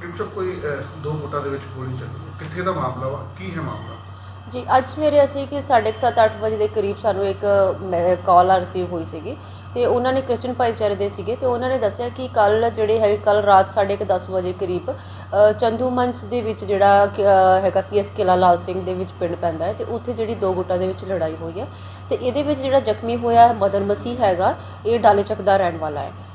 ਕਿਉਂਕਿ ਕੋਈ ਦੋ ਗੁੱਟਾਂ ਦੇ ਵਿੱਚ ਗੋਲੀ ਚੱਲੀ ਕਿੱਥੇ ਦਾ ਮਾਮਲਾ ਵਾ? ਕੀ ਹੈ ਮਾਮਲਾ? ਜੀ ਅੱਜ ਸਵੇਰੇ ਅਸੀਂ ਕਿ 7:30 ਅੱਠ ਵਜੇ ਦੇ ਕਰੀਬ ਸਾਨੂੰ ਇੱਕ ਕਾਲ ਆ ਰਿਸੀਵ ਹੋਈ ਸੀਗੀ ਤੇ ਉਹਨਾਂ ਨੇ ਕ੍ਰਿਸਚਨ ਭਾਈਚਾਰੇ ਦੇ ਸੀਗੇ ਤੇ ਉਹਨਾਂ ਨੇ ਦੱਸਿਆ ਕਿ ਕੱਲ ਜਿਹੜੇ ਹੈ ਕੱਲ ਰਾਤ 10:30 ਵਜੇ ਕਰੀਬ ਅ, ਚੰਦੂ ਮੰਚ ਦੇ ਵਿੱਚ ਜਿਹੜਾ ਕਿ, ਅ, ਹੈਗਾ ਪੀਐਸ ਕਿਲਾ ਲਾਲ ਸਿੰਘ ਦੇ ਵਿੱਚ ਪਿੰਡ ਪੈਂਦਾ ਹੈ ਤੇ ਉੱਥੇ ਜਿਹੜੀ ਦੋ ਗੁੱਟਾਂ ਦੇ ਵਿੱਚ ਲੜਾਈ ਹੋਈ ਹੈ ਤੇ ਇਹਦੇ ਵਿੱਚ ਜਿਹੜਾ ਜ਼ਖਮੀ ਹੋਇਆ ਹੈ ਮਦਨ ਮਸੀਹ ਹੈਗਾ ਇਹ ਡਾਲੇ ਚੱਕ ਦਾ ਰਹਿਣ ਵਾਲਾ ਹੈ।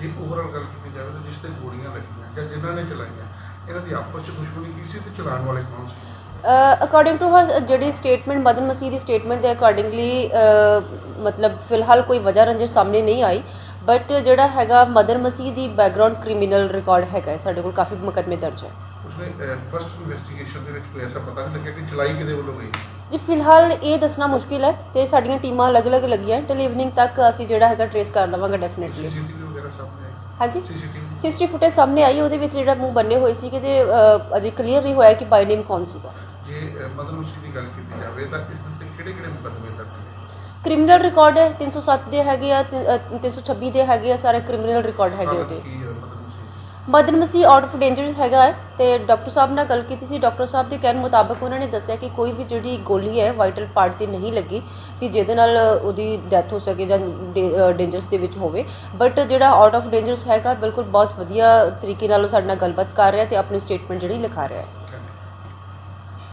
ਜੇ ਓਵਰਆਲ ਗੱਲ ਕੀਤੀ ਜਾਵੇ ਤਾਂ ਜਿਸ ਤੇ ਗੋਲੀਆਂ ਲੱਗੀਆਂ ਜਾਂ ਜਿਨ੍ਹਾਂ ਨੇ ਚਲਾਈਆਂ ਇਹਨਾਂ ਦੀ ਆਪਸ ਵਿੱਚ ਦੁਸ਼ਮਣੀ ਕੀ ਸੀ ਤੇ ਚਲਾਉਣ ਵਾਲੇ ਕੌਣ ਸੀ? ਅਕੋਰਡਿੰਗ ਟੂ ਹਰ ਜਿਹੜੀ ਸਟੇਟਮੈਂਟ ਮਦਨ ਮਸੀਹ ਦੀ ਸਟੇਟਮੈਂਟ ਦੇ ਅਕੋਰਡਿੰਗਲੀ ਮਤਲਬ ਫਿਲਹਾਲ ਕੋਈ ਵਜ੍ਹਾ ਰੰਜਿਸ਼ ਸਾਹਮਣੇ ਨਹੀਂ ਆਈ ਬਟ ਜਿਹੜਾ ਹੈਗਾ ਮਦਨ ਮਸੀਹ ਦੀ ਬੈਕਗ੍ਰਾਉਂਡ ਕ੍ਰਿਮੀਨਲ ਰਿਕਾਰਡ ਹੈਗਾ ਸਾਡੇ ਕੋਲ ਕਾਫੀ ਮੁਕੱਦਮੇ ਦਰਜ ਹੈ। ਉਸਨੇ ਫਸਟ ਇਨਵੈਸਟੀਗੇਸ਼ਨ ਦੇ ਵਿੱਚ ਕੋਈ ਐਸਾ ਪਤਾ ਨਹੀਂ ਲੱਗਿਆ ਕਿ ਚਲਾਈ ਕਿਹਦੇ ਵੱਲੋਂ ਗਈ? ਜੀ ਫਿਲਹਾਲ ਇਹ ਦੱਸਣਾ ਮੁਸ਼ਕਿਲ ਹੈ ਤੇ ਸਾਡੀਆਂ ਟੀਮਾਂ ਅਲੱਗ-ਅਲੱਗ ਲੱਗੀਆਂ ਟਿਲ ਇਵਨਿੰਗ ਤੱਕ ਅਸੀਂ ਜਿਹੜਾ ਹੈਗਾ ਟ੍ਰੇਸ ਕਰ ਲਵਾਂਗੇ ਡੈਫੀਨਿਟਲੀ ਹਾਂਜੀ? ਸੀਸੀਟੀ ਫੁਟੇਜ ਸਾਹਮਣੇ ਆਈ ਉਹਦੇ ਵਿੱਚ ਜਿਹੜਾ ਮੂੰਹ ਬੰਨੇ ਹੋਏ ਸੀ ਕਿ ਤੇ ਅ, ਅਜੇ ਕਲੀਅਰ ਨਹੀਂ ਹੋਇਆ ਕਿ ਬਾਈ ਨੇਮ ਕੌਣ ਸੀਗਾ। ਜੇ ਅਹ, ਮਦਨ ਮਸੀਹ ਦੀ ਗੱਲ ਕੀਤੀ ਜਾਵੇ ਤਾਂ ਇਸ ਦੇ ਕਿਹੜੇ ਕਿਹੜੇ ਮੁਕੱਦਮੇ ਦਰਜ ਨੇ? ਕ੍ਰਿਮੀਨਲ ਰਿਕਾਰਡ ਹੈ 307 ਦੇ ਹੈਗੇ ਆ ਤੇ, ਅ, 326 ਦੇ ਹੈਗੇ ਆ ਸਾਰੇ ਕ੍ਰਿਮੀਨਲ ਰਿਕਾਰਡ ਹੈਗੇ ਉਹਦੇ। Madan Masih out of danger ਹੈਗਾ ਹੈ ਤੇ ਡਾਕਟਰ ਸਾਹਿਬ ਨਾਲ ਗੱਲ ਕੀਤੀ ਸੀ। ਡਾਕਟਰ ਸਾਹਿਬ ਦੇ ਕਹਿਣ ਮੁਤਾਬਕ ਉਹਨਾਂ ਨੇ ਦੱਸਿਆ ਕਿ ਕੋਈ ਵੀ ਜਿਹੜੀ ਗੋਲੀ ਹੈ ਵਾਈਟਲ ਪਾਰਟ ਤੇ ਨਹੀਂ ਲੱਗੀ ਕਿ ਜਿਹਦੇ ਨਾਲ ਉਹਦੀ ਡੈਥ ਹੋ ਸਕੇ ਜਾਂ ਡੇਂਜਰਸ ਦੇ ਵਿੱਚ ਹੋਵੇ। ਬਟ ਜਿਹੜਾ ਆਊਟ ਆਫ ਡੇਂਜਰਸ ਹੈਗਾ, ਬਿਲਕੁਲ ਬਹੁਤ ਵਧੀਆ ਤਰੀਕੇ ਨਾਲ ਉਹ ਸਾਡੇ ਨਾਲ ਗੱਲਬਾਤ ਕਰ ਰਿਹਾ ਤੇ ਆਪਣੀ ਸਟੇਟਮੈਂਟ ਜਿਹੜੀ ਲਿਖਾ ਰਿਹਾ ਹੈ।